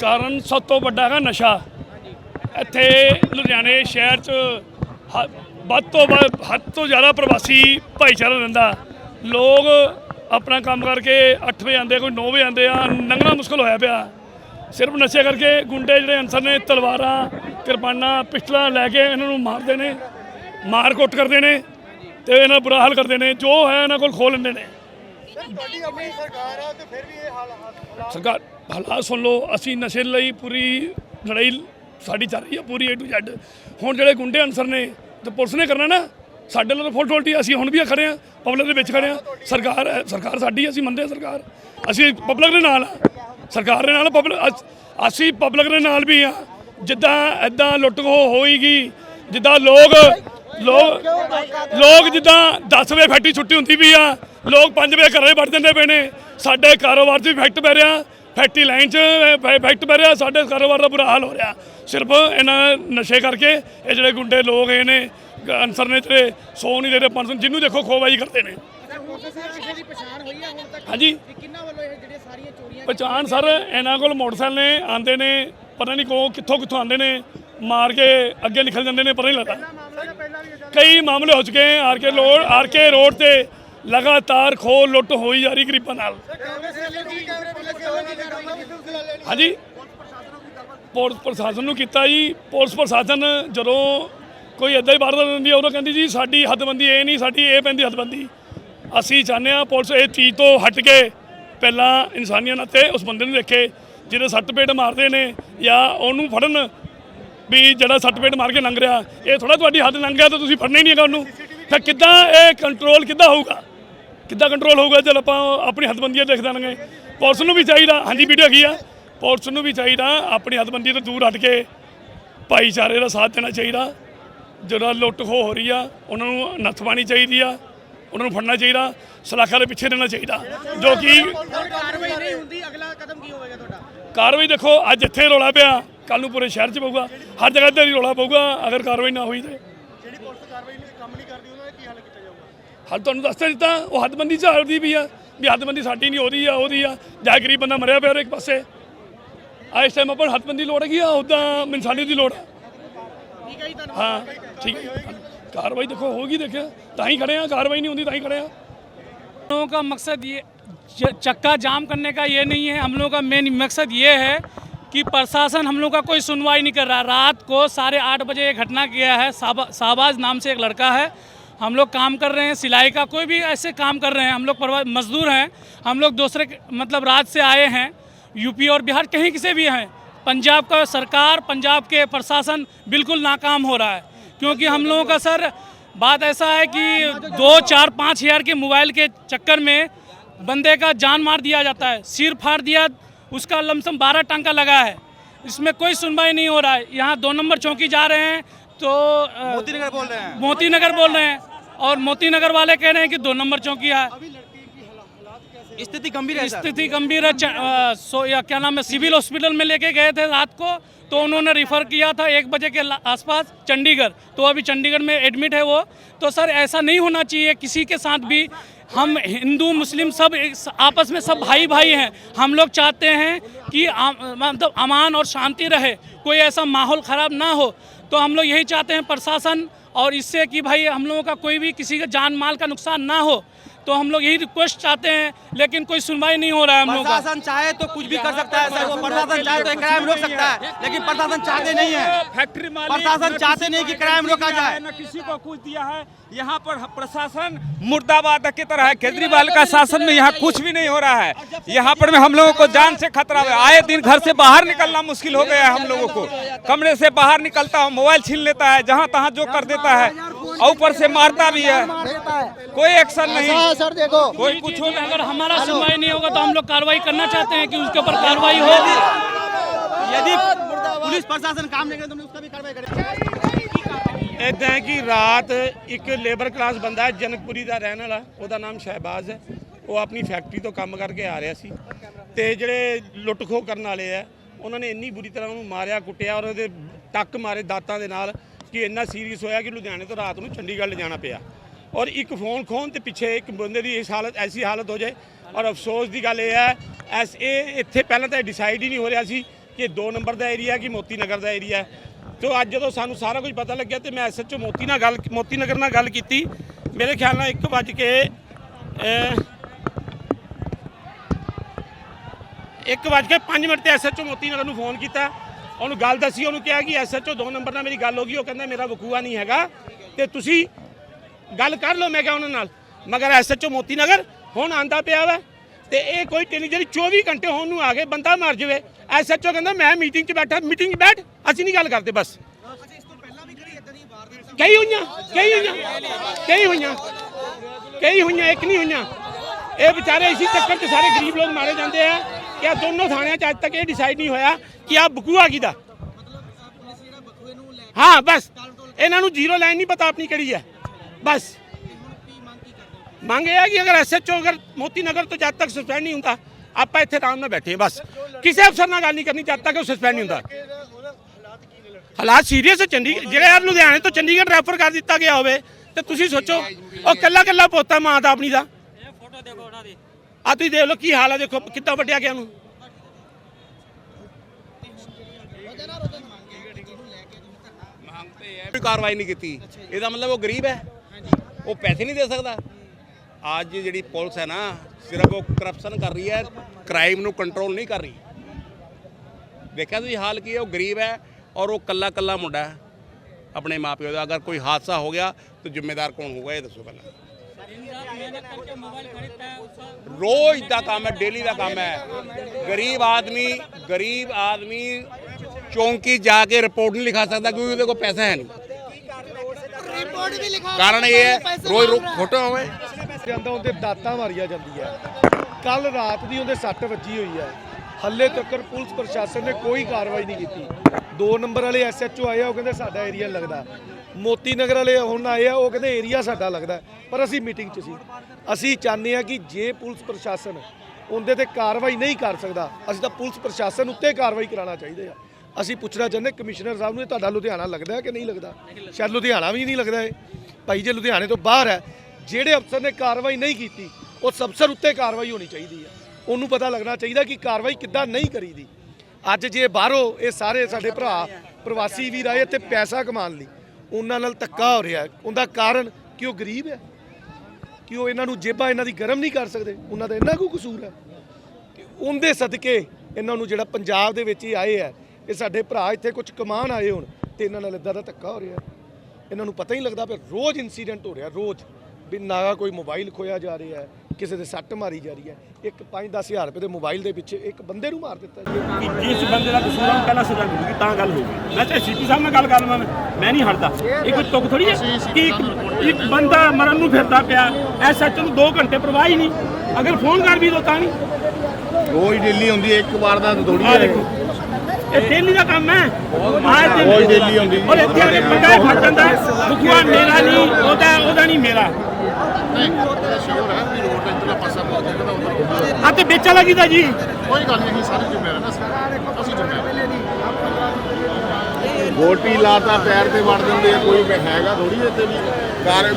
ਕਾਰਨ ਸਭ ਤੋਂ ਵੱਡਾ ਹੈਗਾ ਨਸ਼ਾ। ਇੱਥੇ ਲੁਧਿਆਣੇ ਸ਼ਹਿਰ 'ਚ ਹ- ਵੱਧ ਤੋਂ ਵੱਧ, ਹੱਦ ਤੋਂ ਜ਼ਿਆਦਾ ਪ੍ਰਵਾਸੀ ਭਾਈਚਾਰਾ ਰਹਿੰਦਾ। ਲੋਕ ਆਪਣਾ ਕੰਮ ਕਰਕੇ 8 ਵਜੇ ਆਉਂਦੇ ਕੋਈ 9 ਵਜੇ ਆਉਂਦੇ ਆ ਲੰਘਣਾ ਮੁਸ਼ਕਲ ਹੋਇਆ ਪਿਆ। ਸਿਰਫ ਨਸ਼ੇ ਕਰਕੇ ਗੁੰਡੇ ਜਿਹੜੇ ਅਨਸਰ ਨੇ, ਤਲਵਾਰਾਂ, ਕਿਰਪਾਨਾਂ ਪਿਸਟਲਾਂ ਲੈ ਕੇ ਇਹਨਾਂ ਨੂੰ ਮਾਰਦੇ ਨੇ, ਮਾਰ ਕੁੱਟ ਕਰਦੇ ਨੇ ਤੇ ਇਹਨਾਂ ਦਾ ਬੁਰਾ ਹਾਲ ਕਰਦੇ ਨੇ। ਜੋ ਹੈ ਇਹਨਾਂ ਕੋਲ ਖੋਹ ਲੈਂਦੇ ਨੇ। ਤੁਹਾਡੀ ਆਪਣੀ ਸਰਕਾਰ ਆ ਤੇ ਫਿਰ ਵੀ ਇਹ ਹਾਲ ਹਾਲਾਤ ਸਰਕਾਰ ਹਾਲਾਤ ਸੁਣ ਲਓ ਅਸੀਂ ਨਸ਼ੇ ਲਈ ਪੂਰੀ ਲੜਾਈ ਸਾਡੀ ਚੱਲ ਰਹੀ ਹੈ ਪੂਰੀ ਏ ਟੂ ਜ਼ੈਡ ਹੁਣ ਜਿਹੜੇ ਗੁੰਡੇ ਅਨਸਰ ਨੇ ਤੇ ਪੁਲਿਸ ਨੇ ਕਰਨਾ ਨਾ ਸਾਡੇ ਨਾਲ ਫੁੱਲ ਟੋਲਟੀ ਅਸੀਂ ਹੁਣ ਵੀ ਖੜੇ ਆ ਪਬਲਿਕ ਦੇ ਵਿੱਚ ਖੜੇ ਆ। ਸਰਕਾਰ ਹੈ, ਸਰਕਾਰ ਸਾਡੀ ਅਸੀਂ ਮੰਨਦੇ ਹਾਂ ਸਰਕਾਰ। ਅਸੀਂ ਪਬਲਿਕ ਦੇ ਨਾਲ ਆ ਸਰਕਾਰ ਦੇ ਨਾਲ ਪਬਲਿਕ ਅਸੀਂ ਪਬਲਿਕ ਦੇ ਨਾਲ ਵੀ ਆ। ਜਿੱਦਾਂ ਐਦਾਂ ਲੁੱਟ ਖੋ ਹੋਏਗੀ ਜਿੱਦਾਂ ਲੋਕ ਲੋਕ ਲੋਕ ਜਿੱਦਾਂ 10 ਵਜੇ ਫੈਕਟਰੀ ਛੁੱਟੀ ਹੁੰਦੀ ਵੀ ਆ ਲੋਕ 5 ਵਜੇ ਘਰੇ ਵੜ ਜਾਂਦੇ ਪਏ ਨੇ। ਸਾਡੇ ਕਾਰੋਬਾਰ 'ਚ ਵੀ ਇਫੈਕਟ ਪੈ ਰਿਹਾ ਫੈਕਟਰੀ ਲਾਈਨ 'ਚ ਇਫੈਕਟ ਪੈ ਰਿਹਾ ਸਾਡੇ ਕਾਰੋਬਾਰ ਦਾ ਬੁਰਾ ਹਾਲ ਹੋ ਰਿਹਾ। ਸਿਰਫ ਇਹਨਾਂ ਨਸ਼ੇ ਕਰਕੇ ਇਹ ਜਿਹੜੇ ਗੁੰਡੇ ਲੋਕ ਇਹ ਨੇ ਅਨਸਰ ਨੇ ਤੇ 100 ਨਹੀਂ ਦੇ ਰਹੇ 500 ਜਿਹਨੂੰ ਦੇਖੋ ਖੋਵਾਈ ਕਰਦੇ ਨੇ। ਹਾਂਜੀ। ਪਛਾਣ ਸਰ ਇਹਨਾਂ ਕੋਲ ਮੋਟਰਸਾਈਕਲ ਨੇ ਆਂਦੇ ਨੇ ਪਤਾ ਨਹੀਂ ਕੋ ਕਿੱਥੋਂ ਕਿੱਥੋਂ ਆਂਦੇ ਨੇ ਮਾਰ ਕੇ ਅੱਗੇ ਨਿਕਲ ਜਾਂਦੇ ਨੇ ਪਤਾ ਨਹੀਂ ਲੱਗਦਾ। ਕਈ ਮਾਮਲੇ ਹੋ ਚੁੱਕੇ R K road R K road ਤੇ ਲਗਾਤਾਰ ਖੋਹ ਲੁੱਟ ਹੋਈ ਜਾ ਰਹੀ ਗਰੀਬਾਂ ਨਾਲ। ਹਾਂਜੀ। ਪੁਲਿਸ ਪ੍ਰਸ਼ਾਸਨ ਨੂੰ ਕੀਤਾ ਜੀ। ਪੁਲਿਸ ਪ੍ਰਸ਼ਾਸਨ ਜਦੋਂ ਕੋਈ ਇਦਾਂ ਹੀ ਬਾਹਰ ਹੁੰਦੀ ਹੈ ਉਦੋਂ ਕਹਿੰਦੀ ਜੀ, ਸਾਡੀ ਹੱਦਬੰਦੀ ਇਹ ਨਹੀਂ, ਸਾਡੀ ਇਹ ਪੈਂਦੀ ਹੱਦਬੰਦੀ। ਅਸੀਂ ਚਾਹੁੰਦੇ ਹਾਂ ਪੁਲਿਸ ਇਹ ਚੀਜ਼ ਤੋਂ ਹਟ ਕੇ ਪਹਿਲਾਂ ਇਨਸਾਨੀਅਤ ਨਾਤੇ ਉਸ ਬੰਦੇ ਨੂੰ ਦੇਖੇ, ਜਿਹਦੇ ਸੱਟ ਪੇਟ ਮਾਰਦੇ ਨੇ ਜਾਂ ਉਹਨੂੰ ਫੜਨ ਵੀ ਜਿਹੜਾ ਸੱਟ ਪੇਟ ਮਾਰ ਕੇ ਲੰਘ ਰਿਹਾ ਇਹ ਥੋੜਾ ਤੁਹਾਡੀ ਹੱਦ ਲੰਘ ਗਿਆ ਤਾਂ ਤੁਸੀਂ ਫੜਨਾ ਹੀ ਨਹੀਂ ਹੈਗਾ ਉਹਨੂੰ। ਫਿਰ ਕਿੱਦਾਂ ਇਹ ਕੰਟਰੋਲ ਕਿੱਦਾਂ ਹੋਊਗਾ? ਕਿੱਦਾਂ ਕੰਟਰੋਲ ਹੋਊਗਾ? ਜਦ ਆਪਾਂ ਆਪਣੀ ਹੱਦਬੰਦੀਆਂ ਦੇਖ ਦਾਂਗੇ ਪੁਲਿਸ ਨੂੰ ਵੀ ਚਾਹੀਦਾ ਹਾਂਜੀ ਵੀਡੀਓ ਹੈਗੀ ਆ? ਪੁਲਿਸ ਨੂੰ ਵੀ ਚਾਹੀਦਾ ਆਪਣੀ ਹੱਦਬੰਦੀ ਤੋਂ ਦੂਰ ਹਟ ਕੇ ਭਾਈਚਾਰੇ ਦਾ ਸਾਥ ਦੇਣਾ ਚਾਹੀਦਾ। ਜਿਹੜਾ ਲੁੱਟ ਖੋਹ ਹੋ ਰਹੀ ਆ ਉਹਨਾਂ ਨੂੰ ਨੱਥ ਪਾਣੀ ਚਾਹੀਦੀ ਆ ਉਹਨਾਂ ਨੂੰ ਫੜਨਾ ਚਾਹੀਦਾ ਸਲਾਖਾਂ ਦੇ ਪਿੱਛੇ ਰਹਿਣਾ ਚਾਹੀਦਾ। ਜੋ ਕਿ ਕਾਰਵਾਈ ਨਹੀਂ ਹੁੰਦੀ ਅਗਲਾ ਕਦਮ ਕੀ ਹੋਵੇਗਾ ਤੁਹਾਡਾ? ਕਾਰਵਾਈ ਦੇਖੋ ਅੱਜ ਇੱਥੇ ਰੌਲਾ ਪਿਆ। ਕੱਲ ਨੂੰ ਪੂਰੇ ਸ਼ਹਿਰ 'ਚ ਪਊਗਾ ਹਰ ਜਗ੍ਹਾ ਤੇ ਹੀ ਰੌਲਾ ਪਊਗਾ ਅਗਰ ਕਾਰਵਾਈ ਨਾ ਹੋਈ ਤੇ ਜਿਹੜੀ ਪੁਲਿਸ ਕਾਰਵਾਈ ਨਹੀਂ ਕੰਮ ਨਹੀਂ ਕਰਦੀ ਉਹਨਾਂ ਦਾ ਕੀ ਹੱਲ ਕੀਤਾ ਜਾਊਗਾ ਹੱਲ ਤੁਹਾਨੂੰ ਦੱਸਤਾ ਦਿੱਤਾ ਉਹ ਹੱਦਬੰਦੀ ਚੱਲਦੀ ਵੀ ਆ ਵੀ ਹੱਦਬੰਦੀ ਸਾਡੀ ਨਹੀਂ ਉਹਦੀ ਆ ਉਹਦੀ ਆ ਜਾਂ ਗਰੀਬ ਬੰਦਾ ਮਰਿਆ ਪਿਆ ਉਹ ਇੱਕ ਪਾਸੇ ਆ ਇਸ ਟਾਈਮ ਆਪਾਂ ਨੂੰ ਹੱਦਬੰਦੀ ਲੋੜ ਹੈਗੀ ਆ ਉਦਾਂ ਇਨਸਾਨੀਅਤ ਦੀ ਲੋੜ ਆ ਠੀਕ ਹੈ ਜੀ ਧੰਨਵਾਦ ਹਾਂ ਠੀਕ ਹੈ ਕਾਰਵਾਈ ਦੇਖੋ ਹੋਗੀ ਦੇਖਿਆ ਤਾਂ ਹੀ ਖੜੇ ਆ ਕਾਰਵਾਈ ਨਹੀਂ ਹੁੰਦੀ ਤਾਂ ਹੀ ਖੜੇ ਆ हम लोगों का मकसद ये च- चक्का जाम करने का ये नहीं है हम लोगों का मेन मकसद ये है कि प्रशासन हम लोग का कोई सुनवाई नहीं कर रहा। रात को साढ़े आठ बजे ये घटना किया है। शाहबाज नाम से एक लड़का है। हम लोग काम कर रहे हैं, सिलाई का कोई भी ऐसे काम कर रहे हैं। हम लोग मजदूर हैं। हम लोग दूसरे मतलब राज्य से आए हैं। यूपी और बिहार कहीं किसी भी हैं। पंजाब का सरकार, पंजाब के प्रशासन बिल्कुल नाकाम हो रहा है। क्योंकि हम लोगों का सर, बात ऐसा है कि दो, चार, पाँच हज़ार के मोबाइल के चक्कर में बंदे का जान मार दिया जाता है। सिर फाड़ दिया उसका लमसम बारह टांका लगा है। इसमें कोई सुनवाई नहीं हो रहा है। यहाँ दो नंबर चौकी जा रहे हैं तो मोती नगर बोल रहे हैं। मोती नगर बोल रहे हैं और मोती नगर वाले कह रहे हैं कि दो नंबर चौकी है। स्थिति गंभीर है स्थिति गंभीर है। सो या क्या नाम है सिविल हॉस्पिटल में लेके गए थे रात को तो उन्होंने रिफ़र किया था एक बजे के आसपास चंडीगढ़। तो अभी चंडीगढ़ में एडमिट है वो। तो सर ऐसा नहीं होना चाहिए। किसी के साथ भी हम हिंदू, मुस्लिम सब आपस में सब भाई भाई हैं। हम लोग चाहते हैं कि मतलब अमान और शांति रहे, कोई ऐसा माहौल ख़राब ना हो। तो हम लोग यही चाहते हैं प्रशासन और इससे कि भाई हम लोगों का कोई भी किसी का जान माल का नुकसान ना हो। तो हम लोग यही रिक्वेस्ट चाहते हैं लेकिन कोई सुनवाई नहीं हो रहा है हम लोगों का। प्रशासन चाहे तो कुछ भी कर सकता है सर वो प्रशासन चाहे तो क्राइम रोक सकता है लेकिन प्रशासन चाहते नहीं है। फैक्ट्री मालिक प्रशासन चाहते नहीं को क्राइम रोका जाए। न किसी को कुछ दिया है। यहाँ पर प्रशासन मुर्दाबाद की तरह है। केजरीवाल का शासन में यहाँ कुछ भी नहीं हो रहा है। यहाँ पर में हम लोगों को जान से खतरा है। आए दिन घर से बाहर निकलना मुश्किल हो गया है हम लोगों को। कमरे से बाहर निकलता हूँ मोबाइल छीन लेता है जहाँ तहाँ जो कर देता है। और ऊपर से मारता भी है कोई एक्शन नहीं सर देखो कोई कुछ हो अगर हमारा सुनवाई नहीं होगा तो हम लोग कार्रवाई करना चाहते हैं कि उसके ऊपर कार्रवाई हो यदि पुलिस प्रशासन काम नहीं करे तो हम उसका भी कार्रवाई करें ਇਦਾਂ ਹੈ ਕਿ ਰਾਤ ਇੱਕ ਲੇਬਰ ਕਲਾਸ ਬੰਦਾ ਹੈ ਜਨਕਪੁਰੀ ਦਾ ਰਹਿਣ ਵਾਲਾ ਉਹਦਾ ਨਾਮ ਸ਼ਹਿਬਾਜ਼ ਹੈ ਉਹ ਆਪਣੀ ਫੈਕਟਰੀ ਤੋਂ ਕੰਮ ਕਰਕੇ ਆ ਰਿਹਾ ਸੀ ਤੇ ਜਿਹੜੇ ਲੁੱਟ ਖੋਹ ਕਰਨ ਵਾਲੇ ਆ ਉਹਨਾਂ ਨੇ ਇੰਨੀ ਬੁਰੀ ਤਰ੍ਹਾਂ ਉਹਨੂੰ ਮਾਰਿਆ ਕੁੱਟਿਆ ਔਰ ਉਹਦੇ ਟੱਕ ਮਾਰੇ ਦਾਤਾਂ ਦੇ ਨਾਲ ਕਿ ਇੰਨਾ ਸੀਰੀਅਸ ਹੋਇਆ ਕਿ ਲੁਧਿਆਣੇ ਤੋਂ ਰਾਤ ਨੂੰ ਚੰਡੀਗੜ੍ਹ ਲਿਜਾਣਾ ਪਿਆ। ਔਰ ਇੱਕ ਫੋਨ ਖੋਣ ਤੇ ਪਿੱਛੇ ਇੱਕ ਬੰਦੇ ਦੀ ਇਸ ਹਾਲਤ ਐਸੀ ਹਾਲਤ ਹੋ ਜਾਏ। ਔਰ ਅਫਸੋਸ ਦੀ ਗੱਲ ਇਹ ਹੈ ਐਸ ਇਹ ਇੱਥੇ ਪਹਿਲਾਂ ਤਾਂ ਡਿਸਾਈਡ ਹੀ ਨਹੀਂ ਹੋ ਰਿਹਾ ਸੀ ਕਿ 2 ਨੰਬਰ ਦਾ ਏਰੀਆ ਕਿ ਮੋਤੀ ਨਗਰ ਦਾ ਏਰੀਆ ਤੋਂ ਅੱਜ ਜਦੋਂ ਸਾਨੂੰ ਸਾਰਾ ਕੁਝ ਪਤਾ ਲੱਗਿਆ ਤੇ ਮੈਂ ਐਸਐਚਓ ਮੋਤੀ ਨਾਲ ਗੱਲ ਮੋਤੀ ਨਗਰ ਨਾਲ ਗੱਲ ਕੀਤੀ। ਮੇਰੇ ਖਿਆਲ ਨਾਲ 1 ਵਜ ਕੇ ਅਹ, ਇੱਕ ਵੱਜ ਕੇ 5 ਮਿੰਟ ਤੇ ਐਸਐਚਓ ਮੋਤੀ ਨਗਰ ਨੂੰ ਫੋਨ ਕੀਤਾ। ਉਹਨੂੰ ਗੱਲ ਦੱਸੀ, ਉਹਨੂੰ ਕਿਹਾ ਕਿ ਐਸਐਚਓ 2 ਨੰਬਰ ਨਾਲ ਮੇਰੀ ਗੱਲ ਹੋ ਗਈ, ਉਹ ਕਹਿੰਦਾ ਮੇਰਾ ਵਕੂਆ ਨਹੀਂ ਹੈਗਾ। ਤੇ ਤੁਸੀਂ ਗੱਲ ਕਰ ਲਓ, ਮੈਂ ਕਿਹਾ ਉਹਨਾਂ ਨਾਲ। ਮਗਰ ਐਸਐਚਓ ਮੋਤੀ ਨਗਰ ਹੁਣ ਆਂਦਾ ਪਿਆ ਵਾ, ਤੇ ਇਹ ਕੋਈ ਟ੍ਰੇਨਿੰਗ ਜਿਹੜੀ 24 ਘੰਟੇ ਹੋਣ ਨੂੰ ਆ ਗਏ, ਬੰਦਾ ਮਰ ਜਾਵੇ। ਐਸਐਚਓ ਕਹਿੰਦਾ, ਮੈਂ ਮੀਟਿੰਗ 'ਚ ਬੈਠਾ ਮੀਟਿੰਗ 'ਚ ਬੈਠ, ਅਸੀਂ ਨਹੀਂ ਗੱਲ ਕਰਦੇ, ਬਸ। ਕਈ ਹੋਈਆਂ ਕਈ ਹੋਈਆਂ ਕਈ ਹੋਈਆਂ ਕਈ ਹੋਈਆਂ, ਇੱਕ ਨਹੀਂ ਹੋਈਆਂ। ਇਹ ਵਿਚਾਰੇ ਇਸੇ ਚੱਕਰ 'ਚ ਸਾਰੇ ਗਰੀਬ ਲੋਕ ਮਾਰੇ ਜਾਂਦੇ ਆ। ਕਿ ਆ ਦੋਨੋਂ ਥਾਣਿਆਂ 'ਚ ਅੱਜ ਤੱਕ ਇਹ ਡਿਸਾਈਡ ਨਹੀਂ ਹੋਇਆ ਕਿ ਆ ਬਕੂਆ ਕਿਹਦਾ? ਹਾਂ, ਬਸ। ਇਹਨਾਂ ਨੂੰ ਜ਼ੀਰੋ ਲਾਈਨ ਨਹੀਂ ਪਤਾ ਆਪਣੀ ਕਿਹੜੀ ਹੈ। ਬਸ। ਮੰਗ ਇਹ ਹੈ ਕਿ ਅਗਰ ਐਸਐਚਓ ਅਗਰ ਮੋਤੀ ਨਗਰ ਤੋਂ ਜਦ ਤੱਕ ਸਸਪੈਂਡ ਨਹੀਂ ਹੁੰਦਾ, ਆਪਾਂ ਇੱਥੇ ਆਰਾਮ ਨਾਲ ਬੈਠੇ ਬਸ। ਕਿਸੇ ਅਫਸਰ ਨਾਲ ਗੱਲ ਨਹੀਂ ਕਰਨੀ ਜਦ ਤੱਕ ਉਹ ਸਸਪੈਂਡ ਨਹੀਂ ਹੁੰਦਾ। ਹਾਲਾਤ ਸੀਰੀਅਸ ਹੈ, ਚੰਡੀਗੜ੍ਹ, ਜਿਹੜੇ ਯਾਰ ਲੁਧਿਆਣੇ ਤੋਂ ਚੰਡੀਗੜ੍ਹ ਰੈਫਰ ਕਰ ਦਿੱਤਾ ਗਿਆ ਹੋਵੇ, ਤੇ ਤੁਸੀਂ ਸੋਚੋ, ਉਹ ਕੱਲਾ ਕੱਲਾ ਪੋਤਾ ਮਾਂ ਦਾ ਆਪਣੀ ਦਾ। ਆ ਤੁਸੀਂ ਦੇਖ ਲਓ ਕੀ ਹਾਲ ਹੈ ਦੇਖੋ ਕਿੱਦਾਂ ਵੱਡਿਆ ਗਿਆ ਉਹਨੂੰ। ਕੋਈ ਕਾਰਵਾਈ ਨਹੀਂ ਕੀਤੀ। ਇਹਦਾ ਮਤਲਬ ਉਹ ਗਰੀਬ ਹੈ। ਉਹ ਪੈਸੇ ਨਹੀਂ ਦੇ ਸਕਦਾ। ਅੱਜ ਜਿਹੜੀ ਪੁਲਿਸ ਹੈ ਨਾ, ਸਿਰਫ ਉਹ ਕਰਪਸ਼ਨ ਕਰ ਰਹੀ ਹੈ ਕ੍ਰਾਈਮ ਨੂੰ ਕੰਟਰੋਲ ਨਹੀਂ ਕਰ ਰਹੀ। ਦੇਖਿਆ ਤੁਸੀਂ ਹਾਲ ਕੀ ਹੈ, ਉਹ ਗਰੀਬ ਹੈ ਔਰ ਉਹ ਕੱਲਾ ਕੱਲਾ ਮੁੰਡਾ ਹੈ। ਆਪਣੇ ਮਾਪਿਓ ਦਾ ਅਗਰ ਕੋਈ ਹਾਦਸਾ ਹੋ ਗਿਆ, ਤਾਂ ਜ਼ਿੰਮੇਦਾਰ ਕੌਣ ਹੋਊਗਾ, ਇਹ ਦੱਸੋ ਪਹਿਲਾਂ। ਰੋਜ਼ ਦਾ ਕੰਮ ਹੈ ਡੇਲੀ ਦਾ ਕੰਮ ਹੈ। ਗਰੀਬ ਆਦਮੀ ਗਰੀਬ ਆਦਮੀ ਚੌਂਕੀ ਜਾ ਕੇ ਰਿਪੋਰਟ ਨਹੀਂ ਲਿਖਾ ਸਕਦਾ ਕਿਉਂਕਿ ਉਹਦੇ ਕੋਲ ਪੈਸਾ ਹੈ ਨਹੀਂ। ਕਾਰਨ ਇਹ ਹੈ ਰੋਜ਼ ਫੋਟੋ ਹੋਵੇ। ਜਾਂਦਾ ਉਹਦੇ ਦਾਤਾਂ ਮਾਰੀਆਂ ਜਾਂਦੀ ਹੈ ਕੱਲ ਰਾਤ ਦੀ ਉਹਦੇ ਸੱਟ ਵੱਜੀ ਹੋਈ ਹੈ। ਹੱਲੇ ਤੱਕ ਪੁਲਿਸ ਪ੍ਰਸ਼ਾਸਨ ਨੇ ਕੋਈ ਕਾਰਵਾਈ ਨਹੀਂ ਕੀਤੀ। ਦੋ ਨੰਬਰ ਵਾਲੇ ਐਸਐਚਓ ਆਏ ਆ ਉਹ ਕਹਿੰਦੇ ਸਾਡਾ ਏਰੀਆ ਲੱਗਦਾ। ਮੋਤੀ ਨਗਰ ਵਾਲੇ ਹੁਣ ਆਏ ਆ, ਉਹ ਕਹਿੰਦੇ ਏਰੀਆ ਸਾਡਾ ਲੱਗਦਾ ਪਰ ਅਸੀਂ ਮੀਟਿੰਗ 'ਚ ਸੀ। ਅਸੀਂ ਚਾਹੁੰਦੇ ਆ ਕਿ ਜੇ ਪੁਲਿਸ ਪ੍ਰਸ਼ਾਸਨ ਉਹਦੇ ਤੇ ਕਾਰਵਾਈ ਨਹੀਂ ਕਰ ਸਕਦਾ, ਅਸੀਂ ਤਾਂ ਪੁਲਿਸ ਪ੍ਰਸ਼ਾਸਨ ਉੱਤੇ ਕਾਰਵਾਈ ਕਰਾਉਣਾ ਚਾਹੀਦੇ ਆ। ਅਸੀਂ ਪੁੱਛਣਾ ਚਾਹੁੰਦੇ ਕਮਿਸ਼ਨਰ ਸਾਹਿਬ ਨੂੰ ਤੁਹਾਡਾ ਲੁਧਿਆਣਾ ਲੱਗਦਾ ਹੈ ਕਿ ਨਹੀਂ ਲੱਗਦਾ? ਸ਼ਾਇਦ ਲੁਧਿਆਣਾ ਵੀ ਨਹੀਂ ਲੱਗਦਾ ਇਹ। ਭਾਈ ਜੇ ਲੁਧਿਆਣੇ ਤੋਂ ਬਾਹਰ ਹੈ, ਜਿਹੜੇ ਅਫਸਰ ਨੇ ਕਾਰਵਾਈ ਨਹੀਂ ਕੀਤੀ, ਉਸ ਅਫਸਰ ਉੱਤੇ ਕਾਰਵਾਈ ਹੋਣੀ ਚਾਹੀਦੀ ਹੈ। ਉਹਨੂੰ ਪਤਾ ਲੱਗਣਾ ਚਾਹੀਦਾ ਕਿ ਕਾਰਵਾਈ ਕਿੱਦਾਂ ਨਹੀਂ ਕਰੀਦੀ। ਅੱਜ ਜੇ ਬਾਹਰੋਂ ਇਹ ਸਾਰੇ ਸਾਡੇ ਭਰਾ, ਪ੍ਰਵਾਸੀ ਵੀਰ ਆਏ ਇੱਥੇ ਪੈਸਾ ਕਮਾਉਣ ਲਈ ਉਹਨਾਂ ਨਾਲ ਧੱਕਾ ਹੋ ਰਿਹਾ ਉਹਦਾ ਕਾਰਨ ਕਿ ਉਹ ਗਰੀਬ ਹੈ, ਕਿ ਉਹ ਇਹਨਾਂ ਨੂੰ ਜੇਬਾਂ ਇਹਨਾਂ ਦੀ ਗਰਮ ਨਹੀਂ ਕਰ ਸਕਦੇ। ਉਹਨਾਂ ਦਾ ਇੰਨਾ ਕੁ ਕਸੂਰ ਹੈ ਉਹਦੇ ਸਦਕੇ ਇਹਨਾਂ ਨੂੰ ਜਿਹੜਾ ਪੰਜਾਬ ਦੇ ਵਿੱਚ ਹੀ ਆਏ ਹੈ, ਇਹ ਸਾਡੇ ਭਰਾ ਇੱਥੇ ਕੁਝ ਕਮਾਨ ਆਏ ਹੁਣ ਤੇ ਇਹਨਾਂ ਨਾਲ ਇਦਾਂ ਦਾ ਧੱਕਾ ਹੋ ਰਿਹਾ ਇਹਨਾਂ ਨੂੰ ਪਤਾ ਹੀ ਲੱਗਦਾ ਪਰ ਰੋਜ਼ ਇਨਸੀਡੈਂਟ ਹੋ ਰਿਹਾ, ਰੋਜ਼। ਵੀ ਨਾ ਕੋਈ ਮੋਬਾਈਲ ਖੋਇਆ ਜਾ ਰਿਹਾ ਕਿਸੇ ਦੇ ਸੱਟ ਮਾਰੀ ਜਾ ਰਹੀ ਹੈ ਇੱਕ 5-10 ਹਜ਼ਾਰ ਰੁਪਏ ਦੇ ਮੋਬਾਈਲ ਦੇ ਪਿੱਛੇ ਇੱਕ ਬੰਦੇ ਨੂੰ ਮਾਰ ਦਿੱਤਾ ਜੀ। ਕਿ ਜਿਸ ਬੰਦੇ ਦਾ ਕਸੂਰ ਉਹ ਪਹਿਲਾਂ ਸਜ਼ਾ ਮਿਲੂਗੀ ਤਾਂ ਗੱਲ ਹੋਊਗੀ। ਮੈਂ ਚਾਹੇ ਸੀਪੀ ਸਾਹਿਬ ਨਾਲ ਗੱਲ ਕਰ ਲਵਾਂ ਮੈਂ ਨਹੀਂ ਹਟਦਾ। ਇਹ ਕੋਈ ਤੁਕ ਥੋੜੀ ਹੈ ਕਿ ਇੱਕ ਇੱਕ ਬੰਦਾ ਮਰਨ ਨੂੰ ਫਿਰਦਾ ਪਿਆ ਐਸਐਚਓ ਨੂੰ 2 ਘੰਟੇ ਪਰਵਾਹ ਹੀ ਨਹੀਂ। ਅਗਰ ਫੋਨ ਕਰ ਵੀ ਦੋ ਤਾਂ ਨਹੀਂ। ਰੋਜ਼ ਦਿੱਲੀ ਹੁੰਦੀ ਹੈ ਇੱਕ ਵਾਰ ਦਾ ਥੋੜੀ ਦੇਖੋ ਇਹ ਡੇਲੀ ਦਾ ਕੰਮ ਹੈ। ਰੋਜ਼ daily ਹੁੰਦੀ। ਔਰ ਇੱਥੇ ਆ ਕੇ ਬੰਦਾ ਫਸ ਜਾਂਦਾ ਬੁਕਵਾ ਮੇਰਾ ਨਹੀਂ ਉਹਦਾ ਉਹਦਾ ਨਹੀਂ ਮੇਰਾ ਸ਼ੋਰ ਹੈ ਵੀ ਰੋਡ ਇੰਤਲਾ ਪਾਸਾ ਬਹੁਤ ਜਿਹੜਾ ਉਧਰ ਆ ਤੇ ਵੇਚਾ ਲੱਗੀਦਾ ਜੀ? ਕੋਈ ਗੱਲ ਨਹੀਂ ਸਾਰੇ ਜ਼ਿੰਮੇਵਾਰ ਨਾ ਅਸੀਂ ਜ਼ਿੰਮੇਵਾਰ ਗੋਟੀ ਲਾਤਾ ਪੈਰ ਤੇ ਵੜ ਦਿੰਦੇ ਆ ਕੋਈ ਹੈਗਾ ਥੋੜੀ ਇੱਥੇ ਵੀ। ਕਾਰ